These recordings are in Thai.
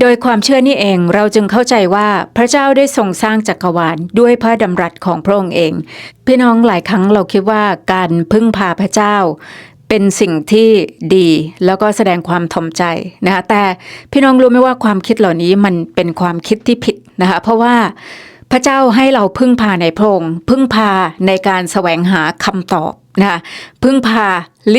โดยความเชื่อนี่เองเราจึงเข้าใจว่าพระเจ้าได้ทรงสร้างจักรวาลด้วยพระดำรัสของพระองค์เอง พี่น้องหลายครั้งเราคิดว่าการพึ่งพาพระเจ้า เป็นสิ่งที่ดีแล้วก็แสดงความทอมใจนะคะแต่พี่น้องรู้ไหมว่าความคิดเหล่านี้มันเป็นความคิดที่ผิดนะคะเพราะว่าพระเจ้าให้เราพึ่งพาในพระองค์พึ่งพาในการแสวงหาคำตอบนะคะพึ่งพา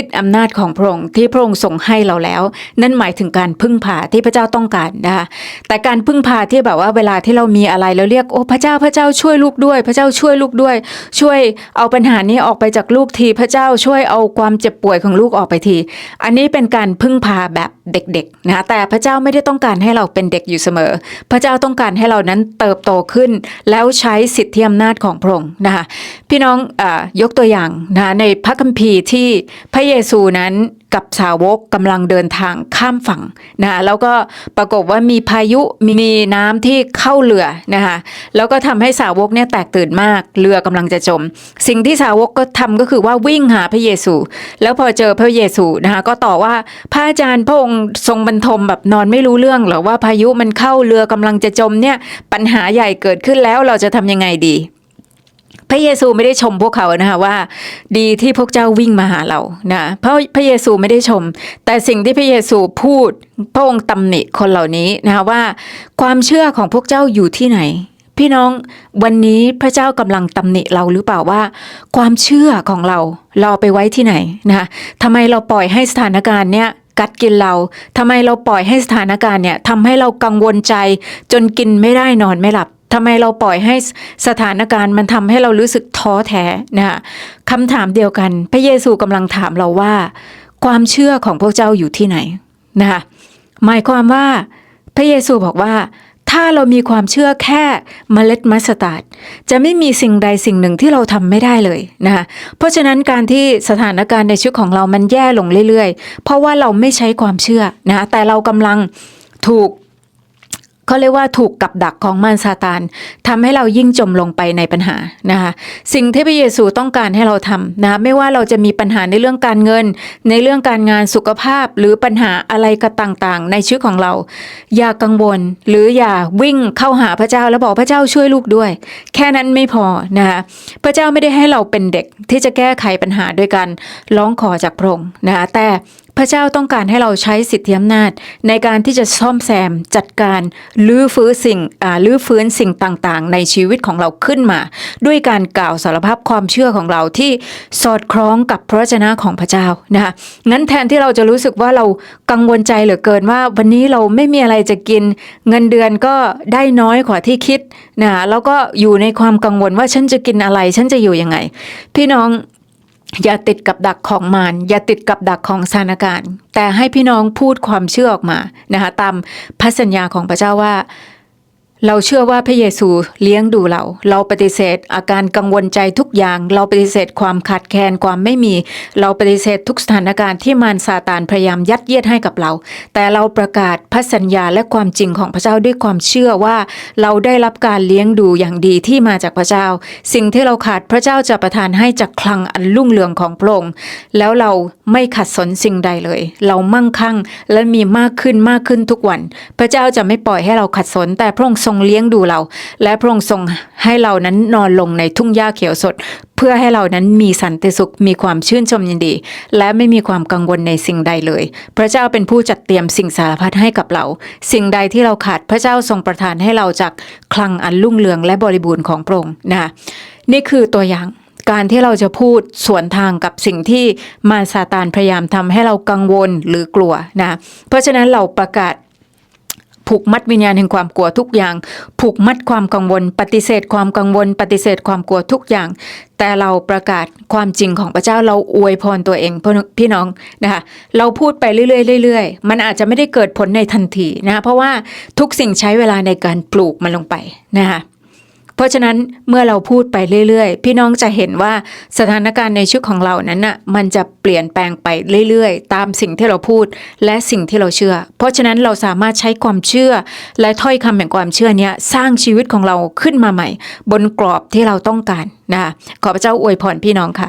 ฤทธิ์อำนาจของพระองค์ที่พระองค์ทรงให้เราแล้ว นั่นหมายถึงการพึ่งพาที่พระเจ้าต้องการนะคะแต่การพึ่งพาที่แบบว่าเวลาที่เรามีอะไรแล้วเรียกโอ้พระเจ้าพระเจ้าช่วยลูกด้วย พระเจ้าช่วยลูกด้วย ช่วยเอาปัญหานี้ออกไปจากลูกทีพระเจ้าช่วยเอาความเจ็บป่วยของลูกออกไปที อันนี้เป็นการพึ่งพาแบบเด็กๆนะคะแต่พระเจ้าไม่ได้ต้องการให้เราเป็นเด็กอยู่เสมอ พระเจ้าต้องการให้เรานั้นเติบโตขึ้น แล้วใช้สิทธิอำนาจของพระองค์นะคะพี่น้องอยกตัวอย่างนะะในพระคัมภีร์ที่พระเยซูนั้นกับสาวกกำลังเดินทางข้ามฝั่งนะคะแล้วก็ปรากฏว่ามีพายุมีน้ำที่เข้าเรือนะคะแล้วก็ทำให้สาวกเนี่ยแตกตื่นมากเรือกำลังจะจม สิ่งที่สาวกก็ทำก็คือว่าวิ่งหาพระเยซู แล้วพอเจอพระเยซูนะคะก็ต่อว่าพระอาจารย์พระองค์ทรงบรรทมแบบนอนไม่รู้เรื่องหรอว่าพายุมันเข้าเรือกำลังจะจมเนี่ยปัญหาใหญ่เกิดขึ้นแล้วเราจะทำยังไงดี พระเยซูไม่ได้ชมพวกเขานะคะว่า ดีที่พวกเจ้าวิ่งมาหาเรานะเพราะพระเยซูไม่ได้ชม แต่สิ่งที่พระเยซูพูดพระองค์ตำหนิคนเหล่านี้นะคะว่า ความเชื่อของพวกเจ้าอยู่ที่ไหน พี่น้องวันนี้พระเจ้ากำลังตำหนิเราหรือเปล่าว่า ความเชื่อของเราเราเอาไปไว้ที่ไหนนะคะทำไมเราปล่อยให้สถานการณ์เนี้ยกัดกินเราทำไมเราปล่อยให้สถานการณ์เนี่ยทำให้เรากังวลใจจนกินไม่ได้นอนไม่หลับ ทำไมเราปล่อยให้สถานการณ์มันทำให้เรารู้สึกท้อแท้นะคะคำถามเดียวกัน พระเยซูกำลังถามเราว่า ความเชื่อของพวกเจ้าอยู่ที่ไหนนะคะหมายความว่า พระเยซูบอกว่า ถ้าเรามีความเชื่อแค่เมล็ดมัสตาร์ดจะไม่มีสิ่งใดสิ่งหนึ่งที่เราทำไม่ได้เลยนะคะเพราะฉะนั้นการที่สถานการณ์ในชีวิตของเรามันแย่ลงเรื่อยๆ เพราะว่าเราไม่ใช้ความเชื่อนะคะแต่เรากำลังถูก เขาเรียกว่าถูกกับดักของมารซาตานทำให้เรายิ่งจมลงไปในปัญหานะคะสิ่งที่พระเยซูต้องการให้เราทำนะคะไม่ว่าเราจะมีปัญหาในเรื่องการเงิน ในเรื่องการงานสุขภาพหรือปัญหาอะไรก็ต่างๆ ในชีวิตของเรา อย่ากังวล หรืออย่าวิ่งเข้าหาพระเจ้าแล้วบอกพระเจ้าช่วยลูกด้วย แค่นั้นไม่พอนะคะพระเจ้าไม่ได้ให้เราเป็นเด็กที่จะแก้ไขปัญหาด้วยการร้องขอจากพระองค์นะคะแต่ พระเจ้าต้องการให้เราใช้สิทธิอำนาจ ในการที่จะซ่อมแซมจัดการลื้อฟื้นสิ่งอ่าลื้อฟื้นสิ่งต่างๆ ในชีวิตของเราขึ้นมา ด้วยการกล่าวสารภาพความเชื่อของเราที่สอดคล้องกับพระวจนะของพระเจ้านะคะงั้นแทนที่เราจะรู้สึกว่าเรากังวลใจเหลือเกินว่า วันนี้เราไม่มีอะไรจะกิน เงินเดือนก็ได้น้อยกว่าที่คิดนะแล้วก็อยู่ในความกังวลว่าฉันจะกินอะไร ฉันจะอยู่ยังไง พี่น้อง อย่าติดกับดักของมารอย่าติดกับดักของสถานการณ์ แต่ให้พี่น้องพูดความเชื่อออกมานะคะตามพระสัญญาของพระเจ้าว่า เราเชื่อว่าพระเยซูเลี้ยงดูเรา เราปฏิเสธ อาการกังวลใจทุกอย่าง เราปฏิเสธความขาดแคลนความไม่มี เราปฏิเสธทุกสถานการณ์ที่มารซาตานพยายามยัดเยียดให้กับเรา แต่เราประกาศพระสัญญาและความจริงของพระเจ้าด้วยความเชื่อว่า เราได้รับการเลี้ยงดูอย่างดีที่มาจากพระเจ้า สิ่งที่เราขาดพระเจ้าจะประทานให้จากคลังอันรุ่งเรืองของพระองค์แล้วเราไม่ขัดสนสิ่งใดเลย เรามั่งคั่งและมีมากขึ้นมากขึ้นทุกวัน พระเจ้าจะไม่ปล่อยให้เราขัดสนแต่พระองค์ทรงเลี้ยงดูเรา และพระองค์ทรงให้เรานั้นนอนลงในทุ่งหญ้าเขียวสด เพื่อให้เรานั้นมีสันติสุขมีความชื่นชมยินดี และไม่มีความกังวลในสิ่งใดเลย พระเจ้าเป็นผู้จัดเตรียมสิ่งสารพัดให้กับเรา สิ่งใดที่เราขาดพระเจ้าทรงประทานให้เราจากคลังอันรุ่งเรืองและบริบูรณ์ของพระองค์นะคะนี่คือตัวอย่างการที่เราจะพูดสวนทางกับสิ่งที่มารซาตานพยายามทำให้เรากังวลหรือกลัวนะ เพราะฉะนั้นเราประกาศ ผูกมัดวิญญาณแห่งความกลัวทุกอย่าง ผูกมัดความกังวล ปฏิเสธความกังวล ปฏิเสธความกลัวทุกอย่าง แต่เราประกาศความจริงของพระเจ้าเราอวยพรตัวเองพี่น้องนะคะเราพูดไปเรื่อยๆเรื่อยๆ มันอาจจะไม่ได้เกิดผลในทันทีนะคะเพราะว่าทุกสิ่งใช้เวลาในการปลูกมันลงไปนะคะ เพราะฉะนั้นเมื่อเราพูดไปเรื่อยๆ พี่น้องจะเห็นว่าสถานการณ์ในชีวิตของเรานั้นน่ะมันจะเปลี่ยนแปลงไปเรื่อยๆ ตามสิ่งที่เราพูดและสิ่งที่เราเชื่อ เพราะฉะนั้นเราสามารถใช้ความเชื่อ และถ้อยคำแห่งความเชื่อนี้สร้างชีวิตของเราขึ้นมาใหม่ บนกรอบที่เราต้องการนะคะขอพระเจ้าอวยพรพี่น้องค่ะ